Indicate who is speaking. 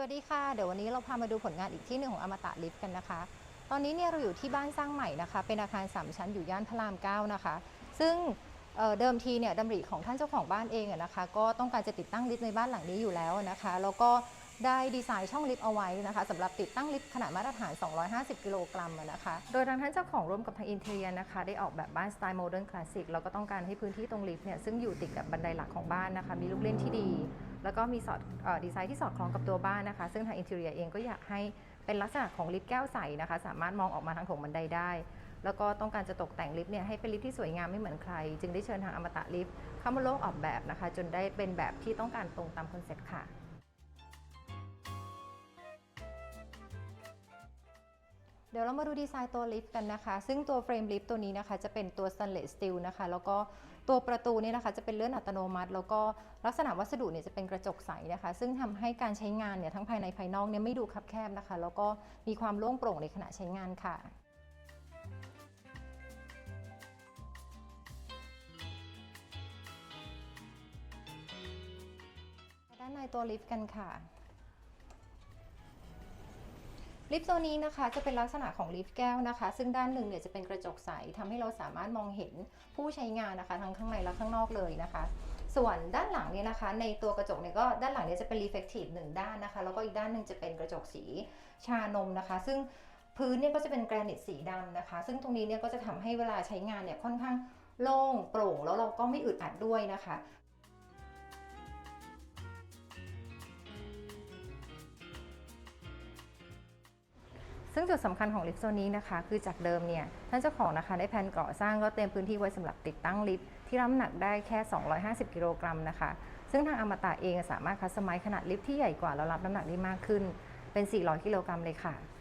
Speaker 1: วัสดีค่ะ เดี๋ยววันนี้เราพามาดูผลงานอีกที่หนึ่งของอมตะลิฟต์กันนะคะ ตอนนี้เนี่ยเราอยู่ที่บ้านสร้างใหม่นะคะ เป็นอาคาร 3 ชั้นอยู่ย่านพระราม 9 นะคะ ซึ่งเเดิมทีเนี่ยดำริของท่านเจ้าของบ้านเองนะคะ ก็ต้องการจะติดตั้งลิฟต์ในบ้านหลังนี้อยู่แล้วนะคะ แล้วก็ ได้ดีไซน์ช่องลิฟต์เอาไว้นะคะสำหรับติดตั้งลิฟต์ขนาดมาตรฐาน 250 กิโลกรัมนะคะ โดยทางท่านเจ้าของร่วมกับทางอินเทียนะคะ ได้ออกแบบบ้านสไตล์โมเดิร์นคลาสสิกแล้วก็ต้องการให้พื้นที่ตรงลิฟต์เนี่ยซึ่งอยู่ติดกับบันไดหลักของบ้านนะคะ มีลูกเล่นที่ดี แล้วก็มีสอดออดีไซน์ที่สอดคล้องกับตัวบ้านนะคะ ซึ่งทางอินเทียเองก็อยากให้เป็นลักษณะของลิฟต์แก้วใสนะคะ สามารถมองออกมาทางโถงบันไดได้แล้วก็ต้องการจะตกแต่งลิฟต์เนี่ยให้เป็นลิฟต์ที่สวยงามไม่เหมือนใคร จึงได้เชิญทางอมตะลิฟต์เข้ามาร่วมออกแบบนะคะ จนได้เป็นแบบที่ต้องการตรงตามคอนเซ็ปต์ค่ะ เดี๋ยวเรามาดูดีไซน์ตัวลิฟต์กันนะคะ ซึ่งตัวเฟรมลิฟต์ตัวนี้นะคะ จะเป็นตัว stainless steel นะคะ แล้วก็ตัวประตูเนี่ยนะคะจะเป็นเลื่อนอัตโนมัติ แล้วก็ลักษณะวัสดุเนี่ยจะเป็นกระจกใสนะคะ ซึ่งทำให้การใช้งานเนี่ยทั้งภายในภายนอกเนี่ยไม่ดูคับแคบนะคะ แล้วก็มีความโล่งโปร่งในขณะใช้งานค่ะด้านในตัวลิฟต์กันค่ะ ลิฟต์ตัวนี้นะคะจะเป็นลักษณะของลิฟต์แก้วนะคะ ซึ่งด้านหนึ่งเนี่ยจะเป็นกระจกใสทำให้เราสามารถมองเห็นผู้ใช้งานนะคะ ทั้งข้างในและข้างนอกเลยนะคะ ส่วนด้านหลังเนี่ยนะคะ ในตัวกระจกเนี่ยก็ด้านหลังเนี่ยจะเป็น reflective หนึ่งด้านนะคะ แล้วก็อีกด้านหนึ่งจะเป็นกระจกสีชานมนะคะ ซึ่งพื้นเนี่ยก็จะเป็นแกรนิตสีดำนะคะ ซึ่งตรงนี้เนี่ยก็จะทำให้เวลาใช้งานเนี่ยค่อนข้างโล่งโปร่งแล้วเราก็ไม่อึดอัดด้วยนะคะ ซึ่งจุดสำคัญของลิฟต์โซนนี้นะคะ คือจากเดิมเนี่ยท่านเจ้าของนะคะได้แผนก่อสร้างก็เต็มพื้นที่ไว้สำหรับติดตั้งลิฟต์ที่รับน้ำหนักได้แค่ 250 กิโลกรัมนะคะ ซึ่งทางอมตะเองสามารถคัสตอมไมซ์ขนาดลิฟต์ที่ใหญ่กว่าแล้วรับน้ำหนักได้มากขึ้นเป็น 400 กิโลกรัมเลยค่ะ